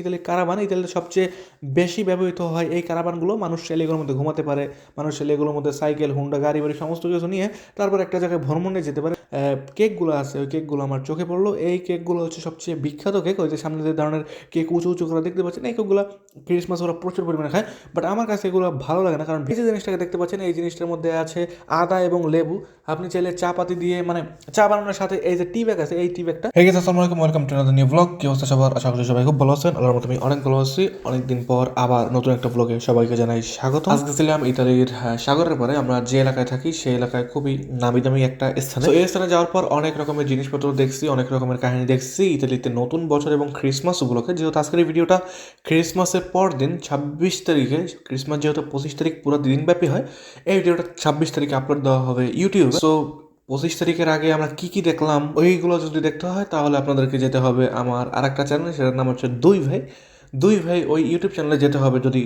Italy কারাবান ইতালিতে সবচেয়ে বেশি ব্যবহৃত হয় এই কারাবানগুলো মানুষ এগুলোর মধ্যে ঘুমাতে পারে, মানুষ এগুলোর মধ্যে সাইকেল হুন্ডা গাড়ি বাড়ি সমস্ত কিছু নিয়ে তারপর একটা জায়গায় ভ্রমণে যেতে পারে। কেকগুলো আছে, ওই কেকগুলো আমার চোখে পড়ল। এই কেকগুলো হচ্ছে সবচেয়ে বিখ্যাত কেক ওই যে সামনে যে ধরনের কেক উঁচু উঁচু করে দেখতে পাচ্ছেন, এই কেকগুলো ক্রিসমাস ওরা প্রচুর পরিমাণে খায়। বাট আমার কাছে এগুলো ভালো লাগে না, কারণ ভেজে জিনিসটাকে দেখতে পাচ্ছেন, এই জিনিসটার মধ্যে আছে আদা এবং লেবু। আপনি চাইলে চা পাতি দিয়ে মানে চা বানানোর সাথে এই যে টি ব্যাগ আছে, এই টি ব্যাগটা হে গেছে আসসালামু আলাইকুম ওয়েলকাম টু নিউ ব্লগ কি অবস্থা সবার? আশা করি সবাই খুব ভালো আছেন। আল্লাহর মতো আমি অনেক ভালো আছি। অনেকদিন পর আবার নতুন একটা ব্লগে সবাইকে জানাই স্বাগত। আজকে ছিলাম ইতালির হ্যাঁ, সাগরের পরে। আমরা যে এলাকায় থাকি সেই এলাকায় খুবই নামি দামি একটা স্থানে। এই স্থানে যাওয়ার পর অনেক রকমের জিনিসপত্র দেখছি অনেক রকমের কাহিনী দেখছি। ইতালিতে নতুন বছর এবং ক্রিসমাস উপলক্ষে। যেহেতু আজকের এই ভিডিওটা ক্রিসমাসের পর দিন ছাব্বিশ তারিখে ক্রিসমাস যেহেতু পঁচিশ তারিখ পুরো দিনব্যাপী হয় এই ভিডিওটা ছাব্বিশ তারিখে আপলোড দেওয়া হবে ইউটিউবে সো পঁচিশ তারিখের আগে আমরা কি কি দেখলাম, ওইগুলো যদি দেখতে হয় তাহলে আপনাদেরকে যেতে হবে আমার আরেকটা চ্যানেল সেটার নাম হচ্ছে দুই ভাই। দুই ভাই ওই ইউটিউব চ্যানেলে যেতে হবে যদি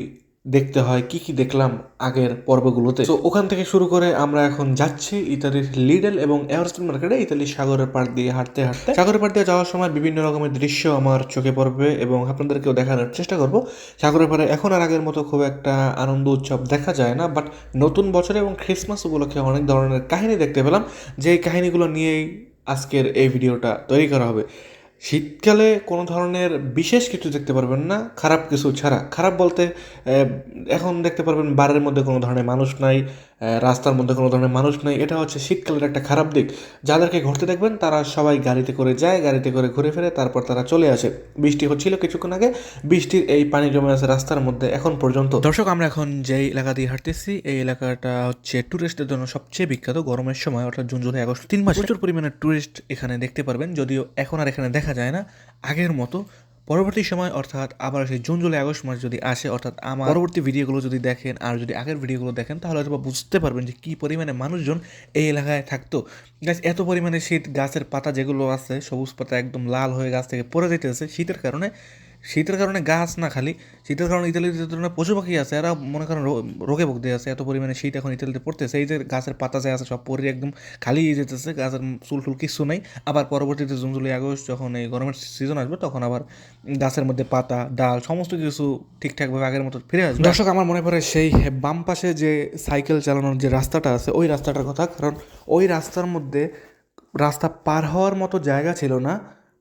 দেখতে হয় কি কি দেখলাম আগের পর্বগুলোতে। তো ওখান থেকে শুরু করে আমরা এখন যাচ্ছি ইতালির লিডেল এবং এভারস্টন মার্কেটে ইতালির সাগরের পাড় দিয়ে হাঁটতে হাঁটতে। সাগরের পাড় দিয়ে যাওয়ার সময় বিভিন্ন রকমের দৃশ্য আমার চোখে পড়বে এবং আপনাদেরকেও দেখানোর চেষ্টা করব। সাগরের পাড়ে এখন আর আগের মতো খুব একটা আনন্দ উৎসব দেখা যায় না বাট নতুন বছরে এবং খ্রিসমাস উপলক্ষে অনেক ধরনের কাহিনী দেখতে পেলাম। যেই কাহিনীগুলো নিয়েই আজকের এই ভিডিওটা তৈরি করা হবে। শীতকালে কোনো ধরনের বিশেষ কিছু দেখতে পারবেন না, খারাপ কিছু ছাড়া। খারাপ বলতে এখন দেখতে পারবেন বারের মধ্যে কোনো ধরনের মানুষ নাই রাস্তার মধ্যে কোনো ধরনের মানুষ নাই। এটা হচ্ছে শীতকালের একটা খারাপ দিক। যাদেরকে ঘুরতে দেখবেন তারা সবাই গাড়িতে করে যায় গাড়িতে করে ঘুরে ফিরে তারপর তারা চলে আসে। বৃষ্টি হচ্ছিল কিছুক্ষণ আগে বৃষ্টির এই পানি জমে আছে রাস্তার মধ্যে এখন পর্যন্ত। দর্শক আমরা এখন যেই এলাকা দিয়ে হাঁটতেছি এই এলাকাটা হচ্ছে ট্যুরিস্টদের জন্য সবচেয়ে বিখ্যাত গরমের সময় অর্থাৎ জুন জুলাই আগস্ট। তিন মাস প্রচুর পরিমাণে ট্যুরিস্ট এখানে দেখতে পারবেন যদিও এখন আর এখানে দেখা যায় না। আগের মতো পরবর্তী সময়, অর্থাৎ আবার সেই জুন, জুলাই, আগস্ট মাস যদি আসে, অর্থাৎ আমার পরবর্তী ভিডিওগুলো যদি দেখেন আর যদি আগের ভিডিওগুলো দেখেন, তাহলে হয়তো বুঝতে পারবেন যে কী পরিমাণে মানুষজন এই এলাকায় থাকতো। গাছ এত পরিমাণে শীত, গাছের পাতা যেগুলো আছে, সবুজ পাতা একদম লাল হয়ে গাছ থেকে পড়ে যেতেছে শীতের কারণে। শীতের কারণে গাছ না খালি। শীতের কারণে ইতালিতে ধরনের পশু পাখি আছে, এরা মনে করেন রোগে ভুগতে আছে, এত পরিমাণে শীত এখন ইতালিতে পড়তেছে। এই যে গাছের পাতা যে আছে সব পরে একদম খালি যেতেছে, গাছের চুল টুল কিছু নেই। আবার পরবর্তীতে জুন, জুলাই, আগস্ট যখন এই গরমের সিজন আসবে, তখন আবার গাছের মধ্যে পাতা, ডাল সমস্ত কিছু ঠিকঠাকভাবে আগের মতো ফিরে আসবে। দর্শক, আমার মনে পড়ে সেই বাম পাশে যে সাইকেল চালানোর যে রাস্তাটা আছে, ওই রাস্তাটার কথা। কারণ ওই রাস্তার মধ্যে রাস্তা পার হওয়ার মতো জায়গা ছিল না।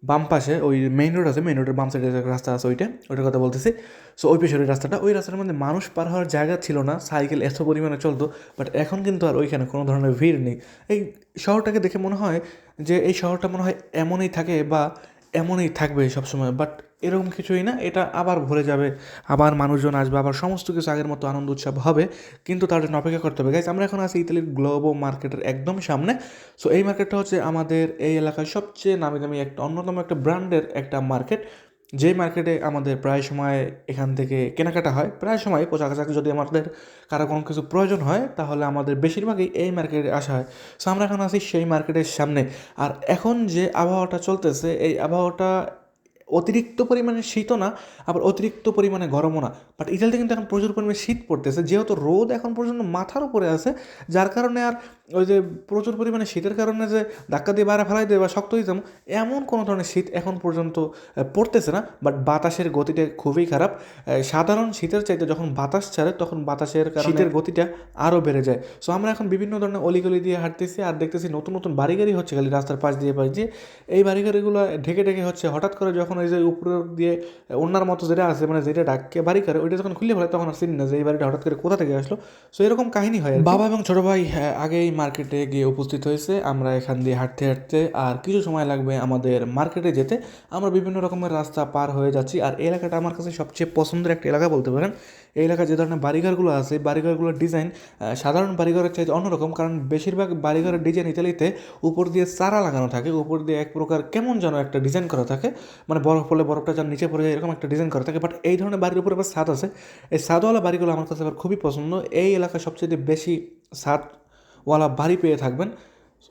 বাম পাশে ওই মেইন রোড আছে মেইন রোডের বাম সাইডে যে রাস্তা আছে ওইটা, ওইটার কথা বলতেছি। সো ওই পেছনের রাস্তাটা, ওই রাস্তার মধ্যে মানুষ পার হওয়ার জায়গা ছিল না সাইকেল এত পরিমাণে চলতো বাট এখন কিন্তু আর ওইখানে কোনো ধরনের ভিড় নেই। এই শহরটাকে দেখে মনে হয় যে, এই শহরটা মনে হয় এমনই থাকে বা এমনই থাকবে সবসময় বাট এরকম কিছুই না, এটা আবার ভরে যাবে। আবার মানুষজন আসবে, আবার সমস্ত কিছু আগের মতো আনন্দ, উৎসব হবে, কিন্তু তার জন্য অপেক্ষা করতে হবে। গাইজ আমরা এখন আছি ইতালির গ্লোবো মার্কেটের একদম সামনে। সো এই মার্কেটটা হচ্ছে আমাদের এই এলাকার সবচেয়ে নামি দামি একটা, অন্যতম একটা ব্র্যান্ডের একটা মার্কেট যেই মার্কেটে আমাদের প্রায় সময় এখান থেকে কেনাকাটা হয়। প্রায় সময় পোশাক আশাক যদি আমাদের কারও কোনো কিছু প্রয়োজন হয়, তাহলে আমাদের বেশিরভাগই এই মার্কেটে আসা হয়। সো আমরা এখন আছি সেই মার্কেটের সামনে। আর এখন যে আবহাওয়াটা চলতেছে, এই আবহাওয়াটা অতিরিক্ত পরিমাণে শীতও না, আবার অতিরিক্ত পরিমাণে গরমও না। বাট ইতালিতে কিন্তু এখন প্রচুর পরিমাণে শীত পড়তেছে, যেহেতু রোদ এখন পর্যন্ত মাথার উপরে আছে, যার কারণে আর ওই যে প্রচুর পরিমাণে শীতের কারণে যে ধাক্কা দিয়ে বাইরে ফেলাই দেয় বা শক্ত হয়ে যাব এমন কোনো ধরনের শীত এখন পর্যন্ত পড়তেছে না বাট বাতাসের গতিটা খুবই খারাপ। সাধারণ শীতের চাইতে যখন বাতাস ছাড়ে তখন বাতাসের শীতের গতিটা আরও বেড়ে যায়। সো আমরা এখন বিভিন্ন ধরনের অলিগলি দিয়ে হাঁটতেছি আর দেখতেছি নতুন নতুন বাড়িগাড়ি হচ্ছে খালি রাস্তার পাশ দিয়ে পাশ দিয়ে। এই বাড়িগাড়িগুলো ঢেকে ঢেকে হচ্ছে হঠাৎ করে যখন ওই যে উপর দিয়ে অন্যার মতো যেটা আছে মানে যেটা ডাককে বাড়ি করে ওইটা যখন খুলে ফেলে তখন আর চিনি না যে এই বাড়িটা হঠাৎ করে কোথা থেকে আসলো। সো এরকম কাহিনী হয় বাবা এবং ছোটো ভাই আগেই মার্কেটে গিয়ে উপস্থিত হয়েছে। আমরা এখান দিয়ে হাঁটতে হাঁটতে আর কিছু সময় লাগবে আমাদের মার্কেটে যেতে। আমরা বিভিন্ন রকমের রাস্তা পার হয়ে যাচ্ছি। আর এই এলাকাটা আমার কাছে সবচেয়ে পছন্দের একটা এলাকা বলতে পারেন। এই এলাকায় যে ধরনের বাড়িঘরগুলো আছে, বাড়িঘরগুলোর ডিজাইন সাধারণ বাড়িঘরের চাইতে অন্যরকম। কারণ বেশিরভাগ বাড়িঘরের ডিজাইন ইতালিতে উপর দিয়ে চারা লাগানো থাকে। উপর দিয়ে এক প্রকার কেমন যেন একটা ডিজাইন করা থাকে। মানে বরফ পড়লে বরফটা যেন নিচে পড়ে যায়, এরকম একটা ডিজাইন করা থাকে। বাট এই ধরনের বাড়ির উপরে আবার ছাদ আছে। এই ছাদওয়ালা বাড়িগুলো আমার কাছে আবার খুবই পছন্দ। এই এলাকা সবচেয়ে বেশি ছাদওয়ালা বাড়ি পেয়ে থাকবেন।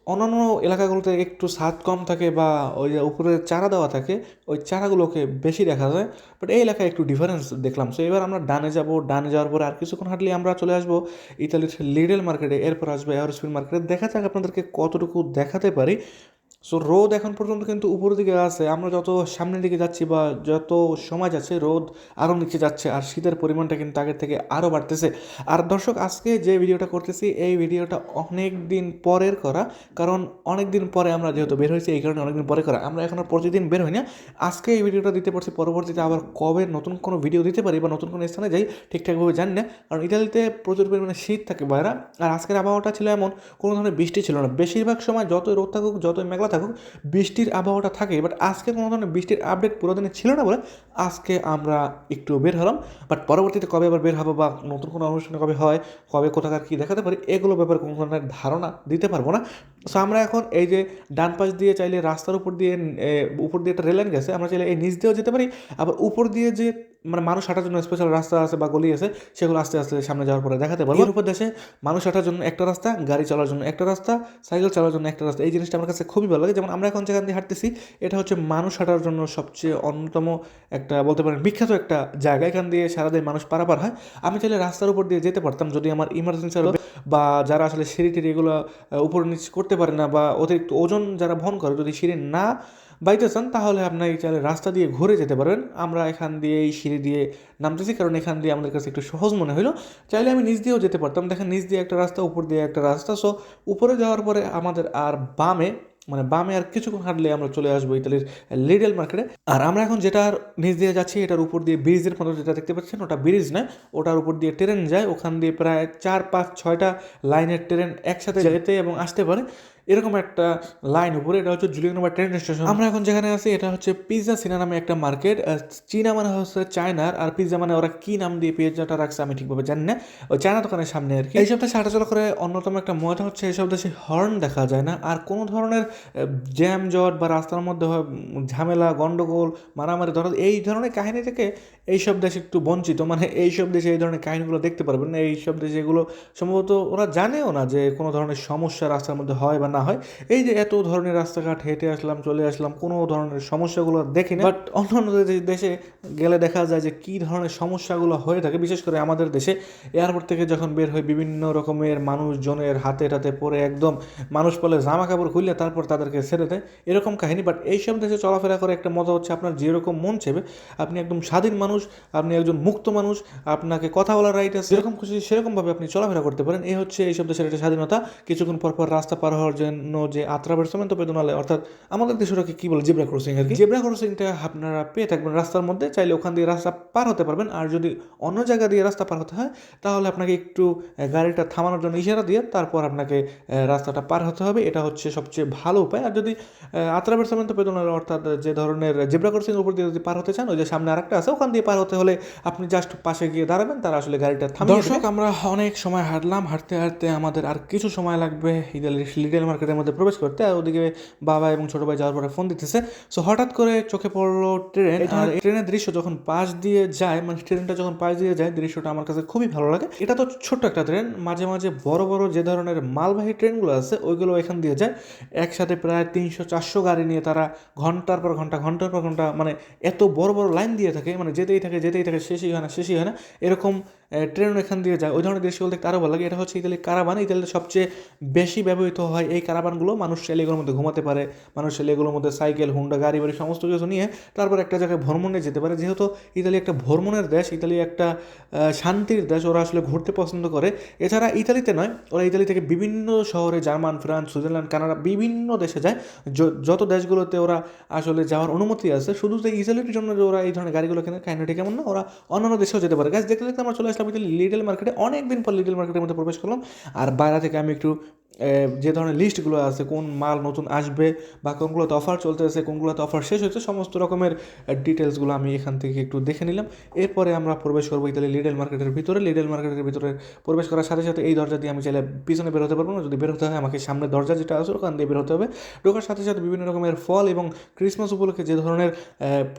অন্যান্য এলাকাগুলোতে একটু স্বাদ কম থাকে বা ওই যে উপরে চারা দেওয়া থাকে, ওই চারাগুলোকে বেশি দেখা যায়। বাট এই এলাকায় একটু ডিফারেন্স দেখলাম। সো এবার আমরা ডানে যাব। ডানে যাওয়ার পরে আর কিছুক্ষণ হাঁটলে আমরা চলে আসব ইতালির লিডেল মার্কেটে এরপর আসবে এয়ারস্পিন মার্কেটে দেখা যাক আপনাদেরকে কতটুকু দেখাতে পারি। সো রোদ এখন পর্যন্ত কিন্তু উপরের দিকে আছে। আমরা যত সামনের দিকে যাচ্ছি বা যত সময় যাচ্ছে, রোদ আরও নিচে যাচ্ছে আর শীতের পরিমাণটা কিন্তু আগের থেকে আরও বাড়তেছে। আর দর্শক, আজকে যে ভিডিওটা করতেছি, এই ভিডিওটা অনেক দিন পরের করা। কারণ অনেক দিন পরে আমরা যেহেতু বের হয়েছি, এই কারণে অনেক দিন পরে করা। আমরা এখন আর প্রতিদিন বের হই না। আজকে এই ভিডিওটা দিতে পারছি, পরবর্তীতে আবার কবে নতুন কোনো ভিডিও দিতে পারি বা নতুন কোনো স্থানে যাই, ঠিকঠাকভাবে জানি না। কারণ ইতালিতে প্রচুর পরিমাণে শীত থাকে বাইরা। আর আজকের আবহাওয়াটা ছিল এমন, কোনো ধরনের বৃষ্টি ছিল না। বেশিরভাগ সময় যতই রোদ থাকুক, যতই মেঘলা থাকুক, বৃষ্টির আবহাওয়াটা থাকে বাট আজকে কোনো ধরনের বৃষ্টির আপডেট পুরো দিনে ছিল না বলে আজকে আমরা একটু বের হলাম বাট পরবর্তীতে কবে আবার বের হব বা নতুন কোনো অনুষ্ঠানে কবে হয় কবে কোথাকার কী দেখাতে পারি এগুলো ব্যাপারে কোনো ধরনের ধারণা দিতে পারব না। সো আমরা এখন এই যে ডান পাশ দিয়ে চাইলে রাস্তার উপর দিয়ে উপর দিয়ে একটা রেল লাইন গেছে আমরা চাইলে এই নিচ দিয়েও যেতে পারি আবার উপর দিয়ে যে মানে মানুষ হাঁটার জন্য স্পেশাল রাস্তা আছে বা গলি আছে সেগুলো আস্তে আস্তে সামনে যাওয়ার পরে দেখাতে পারব। উপর দেশে মানুষ হাঁটার জন্য একটা রাস্তা গাড়ি চলার জন্য একটা রাস্তা সাইকেল চালার জন্য একটা রাস্তা এই জিনিসটা আমার কাছে খুবই ভালো লাগে। যেমন আমরা এখন যেখান দিয়ে হাঁটতেছি এটা হচ্ছে মানুষ হাঁটার জন্য সবচেয়ে অন্যতম একটা, বলতে পারেন বিখ্যাত একটা জায়গা, এখান দিয়ে সারাদিন মানুষ পারাপার হয়। আমি চাইলে রাস্তার উপর দিয়ে যেতে পারতাম যদি আমার ইমার্জেন্সি হলো, বা যারা আসলে সিঁড়ি টিড়ি এগুলো উপর নিচ করতে পারে না, বা অতিরিক্ত ওজন যারা বহন করে, যদি সিঁড়ি না বাইতে চান, তাহলে আপনার এই চাইলে রাস্তা দিয়ে ঘুরে যেতে পারবেন আমরা এখান দিয়ে এই সিঁড়ি দিয়ে নামতেছি, কারণ এখান দিয়ে আমাদের কাছে একটু সহজ মনে হলো চাইলে আমি নিচ দিয়েও যেতে পারতাম। দেখেন নিচ দিয়ে একটা রাস্তা, উপর দিয়ে একটা রাস্তা। সো উপরে যাওয়ার পরে আমাদের আর বামে মানে বামে আর কিছুক্ষণ হাঁটলে আমরা চলে আসব ইতালির লিডেল মার্কেটে আর আমরা এখন যেটার নিচ দিয়ে যাচ্ছি, এটার উপর দিয়ে ব্রিজের মতো যেটা দেখতে পাচ্ছেন, ওটা ব্রিজ না, ওটার উপর দিয়ে ট্রেন যায়। ওখান দিয়ে প্রায় চার, পাঁচ, ছয়টা লাইনের ট্রেন একসাথে যেতে এবং আসতে পারে। এরকম একটা লাইন উপরে এটা হচ্ছে জুলিয়ানোভা ট্রেন স্টেশন আমরা এখন যেখানে আছি এটা হচ্ছে পিৎজা সিনা নামে একটা মার্কেট চীনা মানে হচ্ছে চায়নার আর পিৎজা মানে ওরা কি নাম দিয়ে পিৎজাটা রাখছে আমি ঠিকভাবে জানি না। ওই চায়না দোকানের সামনে আর কি। এই সব দেশে হাঁটাচলা করে অন্যতম একটা মজা হচ্ছে এইসব দেশে হর্ন দেখা যায় না। আর কোনো ধরনের জ্যাম জট বা রাস্তার মধ্যে হয় ঝামেলা গন্ডগোল মারামারি ধরো এই ধরনের কাহিনী থেকে এইসব দেশ একটু বঞ্চিত। মানে এইসব দেশে এই ধরনের কাহিনীগুলো দেখতে পারবেন না। এইসব দেশে এগুলো সম্ভবত ওরা জানেও না যে কোনো ধরনের সমস্যা রাস্তার মধ্যে হয় বা না হয়। এই যে এত ধরনের রাস্তাঘাট হেঁটে আসলাম চলে আসলাম কোনো ধরনের সমস্যাগুলো দেখি না। বাট অন্যান্য দেশে গেলে দেখা যায় যে কী ধরনের সমস্যাগুলো হয়ে থাকে বিশেষ করে আমাদের দেশে। এয়ারপোর্ট থেকে যখন বের হয় বিভিন্ন রকমের মানুষজনের হাতে টাতে পরে একদম মানুষ বলে জামা কাপড় খুললে তারপর তাদেরকে ছেড়ে দেয়। এরকম কাহিনী বাট এইসব দেশে চলাফেরা করে একটা মজা হচ্ছে আপনার যেরকম মন চেবে আপনি একদম স্বাধীন মানুষ আপনি একজন মুক্ত মানুষ আপনাকে কথা বলার রাইট আছে। যেরকম খুশি সেরকমভাবে আপনি চলাফেরা করতে পারেন। এই হচ্ছে এইসব দেশের একটা স্বাধীনতা। কিছুক্ষণ পর পর রাস্তা পার হওয়ার জন্য যে আত্রা বেরসমেন্ট বেদনালে অর্থাৎ আমাদের দেশে ওটাকে কি বলে, জেব্রা ক্রসিং আর কি? জেব্রা ক্রসিংটা আপনারা পেয়ে থাকবেন রাস্তার মধ্যে, চাইলে ওখান দিয়ে রাস্তা পার হতে পারবেন। আর যদি অন্য জায়গা দিয়ে রাস্তা পার হতে হয়, তাহলে আপনাকে একটু গাড়িটা থামানোর জন্য ইশারা দিয়ে তারপর আপনাকে রাস্তাটা পার হতে হবে। এটা হচ্ছে সবচেয়ে ভালো উপায়। আর যদি আত্রা বেরসমেন্ট বেদনালে অর্থাৎ যে ধরনের জেব্রা ক্রসিং উপর দিয়ে যদি পার হতে চান, ওই যে সামনে আরেকটা আছে, ওখান দিয়ে পার হতে হলে আপনি জাস্ট পাশে গিয়ে দাঁড়াবেন, তারা আসলে গাড়িটা থামিয়ে দর্শক, আমরা অনেক সময় হাঁটলাম, হাঁটতে হাঁটতে আমাদের আর কিছু সময় লাগবে। লিটেল মার্কেটের মধ্যে প্রবেশ করতে আর ওদিকে বাবা এবং ছোট ভাই যাওয়ার পরে ফোন দিতেছে। সো হঠাৎ করে চোখে পড়ল ট্রেন আর ট্রেনের দৃশ্য যখন পাশ দিয়ে যায় মানে ট্রেনটা যখন পাশ দিয়ে যায় দৃশ্যটা আমার কাছে খুবই ভালো লাগে। এটা তো ছোট্ট একটা ট্রেন মাঝে মাঝে বড় বড় যে ধরনের মালবাহী ট্রেনগুলো আছে ওইগুলো এখান দিয়ে যায়। একসাথে প্রায় তিনশো চারশো গাড়ি নিয়ে তারা ঘণ্টার পর ঘণ্টা ঘণ্টার পর ঘণ্টা মানে এত বড় বড় লাইন দিয়ে থাকে মানে যেতেই থাকে যেতেই থাকে শেষই হয় না শেষই হয় না। এরকম ট্রেন এখান দিয়ে যায়। ওই ধরনের দৃশ্যগুলো দেখতে আরও ভালো লাগে। এটা হচ্ছে ইতালি কারাবান। ইতালিতে সবচেয়ে বেশি ব্যবহৃত হয় এই কারাবানগুলো। মানুষ এগুলোর মধ্যে ঘুমাতে পারে, মানুষ এগুলোর মধ্যে সাইকেল, হুন্ডা, গাড়ি, বাড়ি সমস্ত কিছু নিয়ে তারপর একটা জায়গায় ভ্রমণে যেতে পারে। যেহেতু ইতালি একটা ভ্রমণের দেশ, ইতালি একটা শান্তির দেশ, ওরা আসলে ঘুরতে পছন্দ করে। এছাড়া ইতালিতে নয়, ওরা ইতালি থেকে বিভিন্ন শহরে জার্মান, ফ্রান্স, সুইজারল্যান্ড, কানাডা বিভিন্ন দেশে যায়। যত দেশগুলোতে ওরা আসলে যাওয়ার অনুমতি আছে, শুধু যে ইতালির জন্য যে ওরা এই ধরনের গাড়িগুলো কেনে কাহিনীটি কেমন না, ওরা অন্যান্য দেশেও যেতে পারে। গাছ দেখতে দেখতে আমরা চলে আসলাম ইতালি লিডল মার্কেটে অনেক দিন পর লিডল মার্কেটের মধ্যে প্রবেশ করলাম। আর বাইরে থেকে আমি একটু যে ধরনের লিস্টগুলো আছে, কোন মাল নতুন আসবে বা কোনগুলোতে অফার চলতেছে, কোনগুলোতে অফার শেষ হচ্ছে সমস্ত রকমের ডিটেলসগুলো আমি এখান থেকে একটু দেখে নিলাম। এরপরে আমরা প্রবেশ করব ইতালি লিডেল মার্কেটের ভিতরে। লিডল মার্কেটের ভিতরে প্রবেশ করার সাথে সাথে এই দরজা দিয়ে আমি চাইলে পিছনে বের হতে পারব না। যদি বের হতে হয়, আমাকে সামনে দরজা যেটা আছে, ওখান দিয়ে বের হতে হবে। ঢোকার সাথে সাথে বিভিন্ন রকমের ফল এবং ক্রিসমাস উপলক্ষে যে ধরনের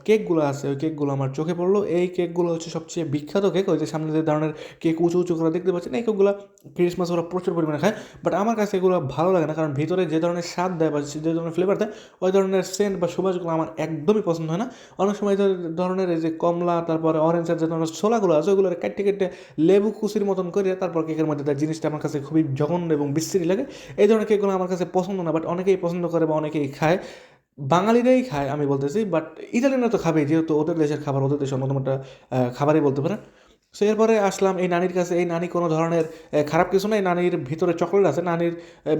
কেকগুলো আছে, ওই কেকগুলো আমার চোখে পড়ল। এই কেকগুলো হচ্ছে সবচেয়ে বিখ্যাত কেক ওই যে সামনে যে ধরনের কেক উঁচু উঁচু করে দেখতে পাচ্ছেন, এই কেকগুলো ক্রিসমাস ওরা প্রচুর পরিমাণে খায়। বাট আমার কাছে কাছে এগুলো ভালো লাগে না, কারণ ভিতরে যে ধরনের স্বাদ দেয় বা যে ধরনের ফ্লেভার দেয়, ওই ধরনের সেন্ট বা সুবাসগুলো আমার একদমই পছন্দ হয় না। অনেক সময় ধরনের এই যে কমলা, তারপরে অরেঞ্জের যে ধরনের ছোলাগুলো আছে ওগুলো কেটে কেটে লেবু কুচির মতন করে তারপর কেকের মধ্যে দেয়। জিনিসটা আমার কাছে খুবই জঘন্য এবং বিশ্রী লাগে। এই ধরনের কেকগুলো আমার কাছে পছন্দ না বাট অনেকেই পছন্দ করে বা অনেকেই খায়। বাঙালিরাই খায় আমি বলতেছি বাট ইতালিয়ানরা তো খাবেই, যেহেতু ওদের দেশের খাবার, ওদের দেশের অন্যতম একটা খাবারই বলতে পারেন। সো এরপরে আসলাম এই নানির কাছে। এই নানি কোনো ধরনের খারাপ কিছু না এই নানির ভিতরে চকলেট আছে, নানির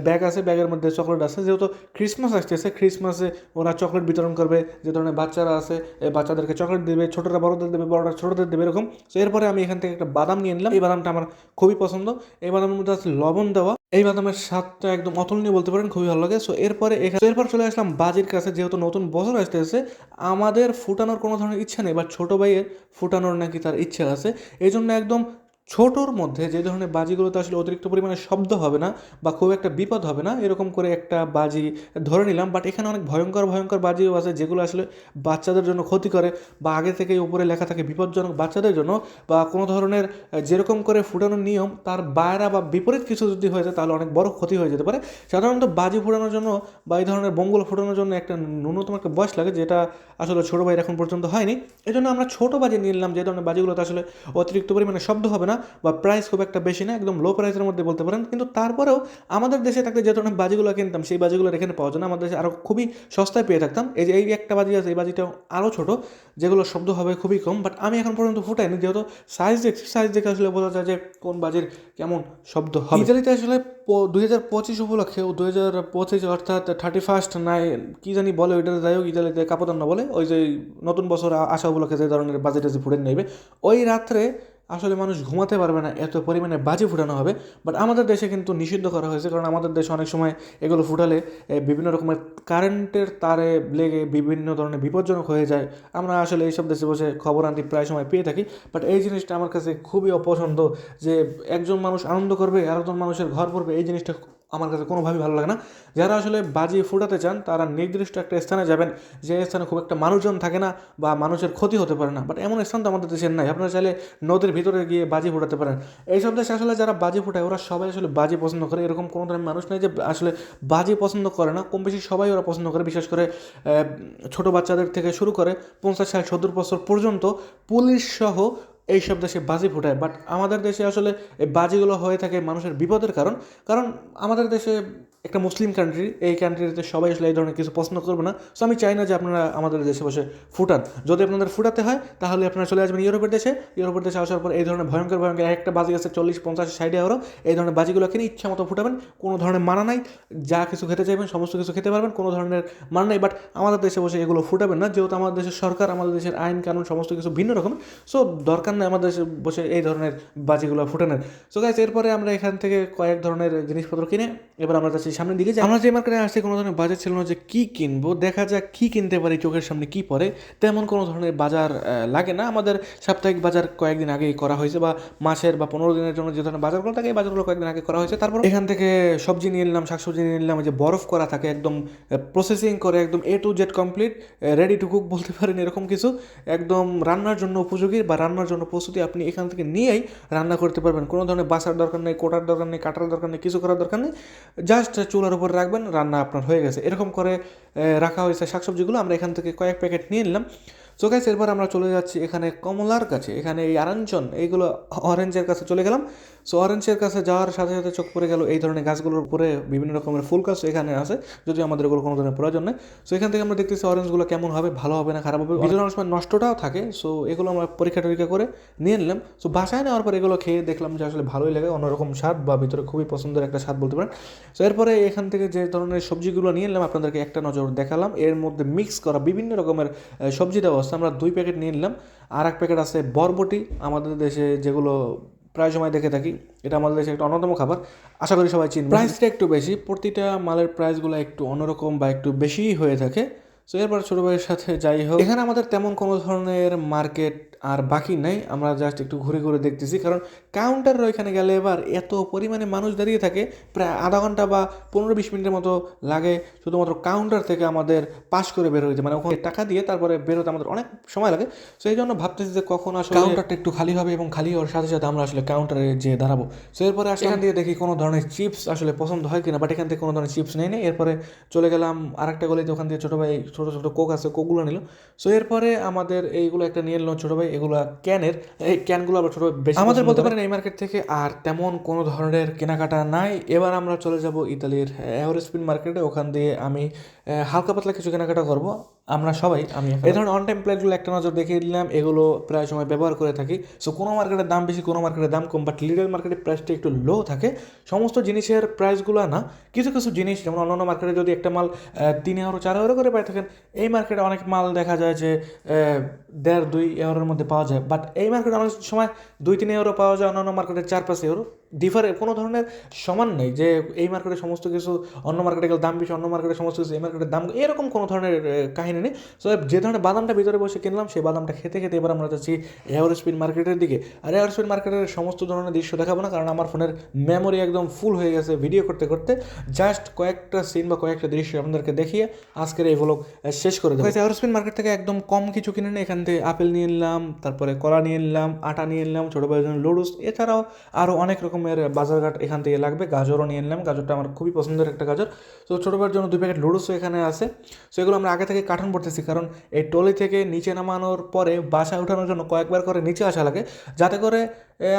ব্যাগ আছে ব্যাগের মধ্যে চকলেট আছে। যেহেতু ক্রিসমাস আসতেছে ক্রিসমাসে ওরা চকলেট বিতরণ করবে। যে ধরনের বাচ্চারা আছে বাচ্চাদেরকে চকলেট দেবে, ছোটরা বড়দের দেবে, বড়রা ছোটদের দেবে, এরকম। সো এরপরে আমি এখান থেকে একটা বাদাম নিয়ে নিলাম। এই বাদামটা আমার খুবই পছন্দ। এই বাদামের মধ্যে আছে লবণ দেওয়া। এই বাদামের স্বাদটা একদম অতুলনীয় বলতে পারেন, খুবই ভালো লাগে। সো এরপরে এখানে এরপর চলে আসলাম বাজির কাছে, যেহেতু নতুন বছর আসতে আসতেছে, আমাদের ফুটানোর কোনো ধরনের ইচ্ছা নেই, বা ছোটো ভাইয়ের ফুটানোর নাকি তার ইচ্ছা আছে। এই জন্য একদম ছোটোর মধ্যে যে ধরনের বাজিগুলোতে আসলে অতিরিক্ত পরিমাণে শব্দ হবে না বা খুব একটা বিপদ হবে না, এরকম করে একটা বাজি ধরে নিলাম বাট এখানে অনেক ভয়ঙ্কর ভয়ঙ্কর বাজিও আছে যেগুলো আসলে বাচ্চাদের জন্য ক্ষতি করে বা আগে থেকেই উপরে লেখা থাকে বিপজ্জনক বাচ্চাদের জন্য বা কোনো ধরনের যেরকম করে ফুটানোর নিয়ম তার বাইরা বা বিপরীত কিছু যদি হয়ে যায় তাহলে অনেক বড় ক্ষতি হয়ে যেতে পারে। সাধারণত বাজি ফুটানোর জন্য বা এই ধরনের বঙ্গুলো ফুটানোর জন্য একটা ন্যূনতম একটা বয়স লাগে যেটা আসলে ছোটো ভাইয়ের এখন পর্যন্ত হয়নি। এই জন্য আমরা ছোটো বাজি নিলাম যে ধরনের বাজিগুলোতে আসলে অতিরিক্ত পরিমাণে শব্দ হবে না বা প্রাইস খুব একটা বেশি না, একদম লো প্রাইসের মধ্যে বলতে পারেন। কিন্তু তারপরেও আমাদের দেশে থাকতে যে ধরনের বাজিগুলো কিনতাম, সেই বাজিগুলো এখানে পাওয়া যায় না। আমাদের দেশে আরও খুবই সস্তায় পেয়ে থাকতাম। এই যে, এই একটা বাজি আছে, এই বাজিটাও আরও ছোটো, যেগুলো শব্দ হবে খুবই কম। বাট আমি এখন পর্যন্ত ফুটাইনি, যেহেতু সাইজ দেখছি। সাইজ দেখে আসলে বোঝা যায় যে কোন বাজির কেমন শব্দ হবে। ইতালিতে আসলে দুই হাজার পঁচিশ উপলক্ষে দুই হাজার পঁচিশ অর্থাৎ থার্টি ফার্স্ট নাই কী জানি বলে ওইটা, যাই হোক ইতালিতে কাপদান্ন বলে, ওই যে নতুন বছর আসা উপলক্ষে যে ধরনের বাজেট আছে ফুটে নেবে, ওই রাত্রে আসলে মানুষ ঘুমাতে পারবে না, এত পরিমাণে বাজি ফুটানো হবে। বাট আমাদের দেশে কিন্তু নিষিদ্ধ করা হয়েছে, কারণ আমাদের দেশে অনেক সময় এগুলো ফুটালে বিভিন্ন রকমের কারেন্টের তারে লেগে বিভিন্ন ধরনের বিপজ্জনক হয়ে যায়। আমরা আসলে এইসব দেশে বসে খবর আনতে প্রায় সময় পেয়ে থাকি। বাট এই জিনিসটা আমার কাছে খুবই অপছন্দ যে, একজন মানুষ আনন্দ করবে, আরেকজন মানুষের ঘর পড়বে, এই জিনিসটা আমার কাছে কোনোভাবেই ভালো লাগে না। যারা আসলে বাজি ফুটাতে চান, তারা নির্দিষ্ট একটা স্থানে যাবেন, যে স্থানে খুব একটা মানুষজন থাকে না বা মানুষের ক্ষতি হতে পারে না। বাট এমন স্থান তো আমাদের দেশের নাই। আপনারা চাইলে নদীর ভিতরে গিয়ে বাজি ফুটাতে পারেন। এইসব দেশে আসলে যারা বাজি ফুটায়, ওরা সবাই আসলে বাজি পছন্দ করে। এরকম কোনো ধরনের মানুষ নেই যে আসলে বাজি পছন্দ করে না। কম বেশি সবাই ওরা পছন্দ করে। বিশেষ করে ছোট বাচ্চাদের থেকে শুরু করে পঞ্চাশ, ষাট, সত্তর বছর পর্যন্ত পুলিশ সহ এইসব দেশে বাজি ফুটায়। বাট আমাদের দেশে আসলে এই বাজিগুলো হয়ে থাকে মানুষের বিপদের কারণ। কারণ আমাদের দেশে একটা মুসলিম কান্ট্রি এই কান্ট্রিতে সবাই আসলে এই ধরনের কিছু পছন্দ করবে না। সো আমি চাই না যে আপনারা আমাদের দেশে বসে ফুটান। যদি আপনাদের ফুটাতে হয়, তাহলে আপনারা চলে আসবেন ইউরোপের দেশে। ইউরোপের দেশে আসার পর এই ধরনের ভয়ঙ্কর ভয়ঙ্কর একটা বাজি আছে, চল্লিশ, পঞ্চাশ, ষাট এগারো এই ধরনের বাজিগুলো কিনে ইচ্ছা মতো ফুটাবেন। কোনো ধরনের মানা নাই। যা কিছু খেতে চাইবেন, সমস্ত কিছু খেতে পারবেন। কোনো ধরনের মানা নাই বাট আমাদের দেশে বসে এগুলো ফুটাবেন না। যেহেতু আমাদের দেশের সরকার, আমাদের দেশের আইন, কানুন, সমস্ত কিছু ভিন্ন রকম। সো দরকার নেই আমাদের দেশে বসে এই ধরনের বাজিগুলো ফুটানোর। সো গাইজ এরপরে আমরা এখান থেকে কয়েক ধরনের জিনিসপত্র কিনে, এবার আমরা যাচ্ছি সামনের দিকে। আমরা যে মার্কেটে আসছি, কোনো ধরনের বাজার ছিল না যে কী কিনবো, দেখা যাক কী কিনতে পারি, চোখের সামনে কী পড়ে। তেমন কোনো ধরনের বাজার লাগে না। আমাদের সাপ্তাহিক বাজার কয়েকদিন আগেই করা হয়েছে বা মাসের বা পনেরো দিনের জন্য যে ধরনের বাজারগুলো থাকে, এই বাজারগুলো কয়েকদিন আগে করা হয়েছে। তারপর এখান থেকে সবজি নিয়ে নিলাম, শাকসবজি নিয়ে নিলাম যে বরফ করা থাকে একদম প্রসেসিং করে একদম A to Z complete ready to cook বলতে পারেন এরকম কিছু। একদম রান্নার জন্য উপযোগী বা রান্নার জন্য প্রস্তুতি আপনি এখান থেকে নিয়েই রান্না করতে পারবেন। কোনো ধরনের বাসার দরকার নেই, কোটার দরকার নেই, কাটার দরকার নেই, কিছু করার দরকার নেই। জাস্ট চুলার উপর রাখবেন, রান্না আপনার হয়ে গেছে। এরকম করে রাখা হয়েছে শাকসবজিগুলো। আমরা এখান থেকে কয়েক প্যাকেট নিয়ে নিলাম। সো গাইস এরপর আমরা চলে যাচ্ছি এখানে কমলার কাছে। এখানে এই আরাঞ্চন, এইগুলো অরেঞ্জের কাছে চলে গেলাম। সো অরেঞ্জের কাছে যাওয়ার সাথে সাথে চোখ পড়ে গেল এই ধরনের গাছগুলোর উপরে বিভিন্ন রকমের ফুল গাছ এখানে আছে যদি আমাদের এগুলো কোনো ধরনের প্রয়োজন নেই। সো এখান থেকে আমরা দেখতেছি অরেঞ্জগুলো কেমন হবে ভালো হবে না খারাপ হবে। অনেক সময় নষ্টটাও থাকে সো এগুলো আমরা পরীক্ষা টরীক্ষা করে নিয়ে নিলাম। সো বাসায় নেওয়ার পর এগুলো খেয়ে দেখলাম যে আসলে ভালোই লাগে অন্যরকম স্বাদ বা ভিতরে খুবই পছন্দের একটা স্বাদ বলতে পারেন। সো এরপরে এখান থেকে যে ধরনের সবজিগুলো নিয়ে নিলাম আপনাদেরকে একটা নজর দেখালাম। এর মধ্যে মিক্স করা বিভিন্ন রকমের সবজি দেওয়া আছে আমরা দুই প্যাকেট নিয়ে নিলাম। আর এক প্যাকেট আছে বরবটি। আমাদের দেশে যেগুলো প্রায় সময় দেখে থাকি। এটা আমাদের দেশে একটা অন্যতম খাবার। আশা করি সবাই চিনবে। প্রাইসটা একটু বেশি প্রতিটা মালের প্রাইসগুলো একটু অন্যরকম বা একটু বেশিই হয়ে থাকে। সো এরপর ছোটো ভাইয়ের সাথে যাই হোক। এখানে আমাদের তেমন কোনো ধরনের মার্কেট আর বাকি নাই আমরা জাস্ট একটু ঘুরে ঘুরে দেখতেছি। কারণ কাউন্টারের ওইখানে গেলে এবার এত পরিমাণে মানুষ দাঁড়িয়ে থাকে প্রায় আধা ঘণ্টা বা পনেরো বিশ মিনিটের মতো লাগে। শুধুমাত্র কাউন্টার থেকে আমাদের পাশ করে বের হইতে মানে ওখানে টাকা দিয়ে তারপরে বেরোতে আমাদের অনেক সময় লাগে। সেই জন্য ভাবতেছি যে কখন আসলে কাউন্টারটা একটু খালি হবে এবং খালি হওয়ার সাথে সাথে আমরা আসলে কাউন্টারে যেয়ে দাঁড়াবো। সো এরপরে আসলে এখান থেকে দেখি কোনো ধরনের চিপস আসলে পছন্দ হয় কিনা। বাট এখান থেকে কোনো ধরনের চিপস নেই নেই। এরপরে চলে গেলাম আরেকটা গলিতে। ওখান থেকে ছোটো ভাই ছোটো ছোটো কোক আছে কোকগুলো নিল। সো এরপরে আমাদের এইগুলো একটা নিয়ে নিল ছোটো ভাই। এগুলো ক্যানের এই ক্যানগুলো আবার ছোটো বেশি আমাদের বলতে পারেন এই মার্কেট থেকে আর তেমন কোনো ধরনের কেনাকাটা নাই। এবার আমরা চলে যাব ইতালির এভারেস্পিন মার্কেটে ওখান দিয়ে আমি হালকা পাতলা কিছু কেনাকাটা করব। আমরা সবাই আমি এই ধরনের অন টাইম প্লেটগুলো একটা নজর দেখিয়ে দিলাম এগুলো প্রায় সময় ব্যবহার করে থাকি। সো কোনো মার্কেটের দাম বেশি কোনো মার্কেটের দাম কম বাট লিডার মার্কেটের প্রাইসটা একটু লো থাকে। সমস্ত জিনিসের প্রাইসগুলো না কিছু কিছু জিনিস যেমন অন্যান্য মার্কেটে যদি একটা মাল তিন এগারো চার এগারো করে পাই থাকেন এই মার্কেটে অনেক মাল দেখা যায় যে দেড় দুই এগারোর মধ্যে পাওয়া যায়। বাট এই মার্কেটে অনেক সময় দুই তিন এগারো পাওয়া যায় অন্যান্য মার্কেটে চার পাঁচ এগারো ডিফারে কোনো ধরনের সমান নেই যে এই মার্কেটে সমস্ত কিছু অন্য মার্কেটে গেলে দাম বেশি অন্য মার্কেটে সমস্ত কিছু এই মার্কেটের দাম এরকম কোনো ধরনের আহ, কাহিনী নেই সো যে ধরনের বাদামটা ভিতরে বসে কিনলাম, সেই বাদামটা খেতে খেতে এবার আমরা যাচ্ছি এয়ার স্পিন মার্কেটের দিকে। আর এয়ার স্পিন মার্কেটের সমস্ত ধরনের দৃশ্য দেখাবো না, কারণ আমার ফোনের মেমোরি একদম ফুল হয়ে গেছে ভিডিও করতে করতে। জাস্ট কয়েকটা সিন বা কয়েকটা দৃশ্য আপনাদেরকে দেখিয়ে আজকের এই ভ্লগ শেষ করে দেবো। এয়ার স্পিন মার্কেট থেকে একদম কম কিছু কিনে নিই এখান থেকে আপেল নিয়ে নিলাম, তারপরে কলা নিয়ে নিলাম, আটা নিয়ে নিলাম, ছোটো ভাইয়ের জন্য লুডুস, এছাড়াও আরও অনেক রকমের বাজারঘাট এখান থেকে লাগবে। গাজরও নিয়ে নিলাম। গাজরটা আমার খুবই পছন্দের একটা গাজর। তো ছোটো ভাইয়ের জন্য দুই প্যাকেট লুডুসও এখানে আছে। সো এগুলো আমরা আগে থেকে কার্টন পড়তেছি, কারণ এই টলি থেকে নিচে নামানোর পরে বাসায় ওঠানোর জন্য কয়েকবার করে নিচে আসা লাগে, যাতে করে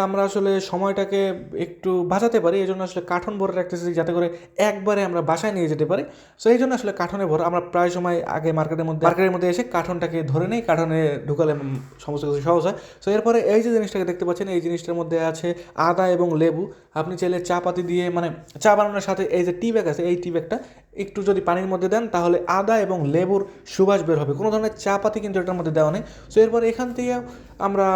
আমরা আসলে সময়টাকে একটু বাঁচাতে পারি এই জন্য আসলে কাঠন ভরে রাখতেছি যাতে করে একবারে আমরা বাসায় নিয়ে যেতে পারি। সো এই জন্য আসলে কাঠনে ভরা, আমরা প্রায় সময় আগে মার্কেটের মধ্যে মার্কেটের মধ্যে এসে কার্টনটাকে ধরে নেই, কাঠনে ঢুকালে সমস্ত কিছু সহজ হয়। সো এরপরে এই যে জিনিসটাকে দেখতে পাচ্ছেন, এই জিনিসটার মধ্যে আছে আদা এবং লেবু। আপনি চাইলে চা পাতি দিয়ে মানে চা বানানোর সাথে এই যে টি ব্যাগ আছে, এই টি ব্যাগটা একটু যদি পানির মধ্যে দেন, তাহলে আদা এবং লেবুর সুবাস বের হবে। কোনো ধরনের চা পাতি কিন্তু এটার মধ্যে দেওয়া নেই। সো এরপর এখান থেকে আমরা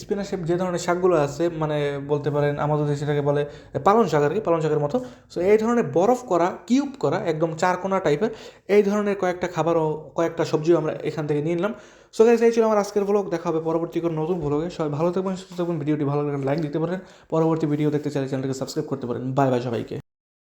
স্পিনার যে ধরনের শাকগুলো আছে মানে বলতে পারেন আমাদের দেশে সেটাকে বলে পালন শাক আর কি পালন শাকের মতো। সো এই ধরনের বরফ করা কিউব করা, একদম চারকোনা টাইপের এই ধরনের কয়েকটা খাবারও, কয়েকটা সবজিও আমরা এখান থেকে নিয়ে নিলাম। সো গাইজ এই ছিল আমার আজকের ব্লগ দেখা হবে পরবর্তী কোনো নতুন ব্লগে সবাই ভালো থাকবেন, সুস্থ থাকবেন, ভিডিওটি ভালো লাগলে লাইক দিতে পারেন। পরবর্তী ভিডিও দেখতে চাইলে চ্যানেলটাকে সাবস্ক্রাইব করতে পারেন। বাই বাই সবাইকে।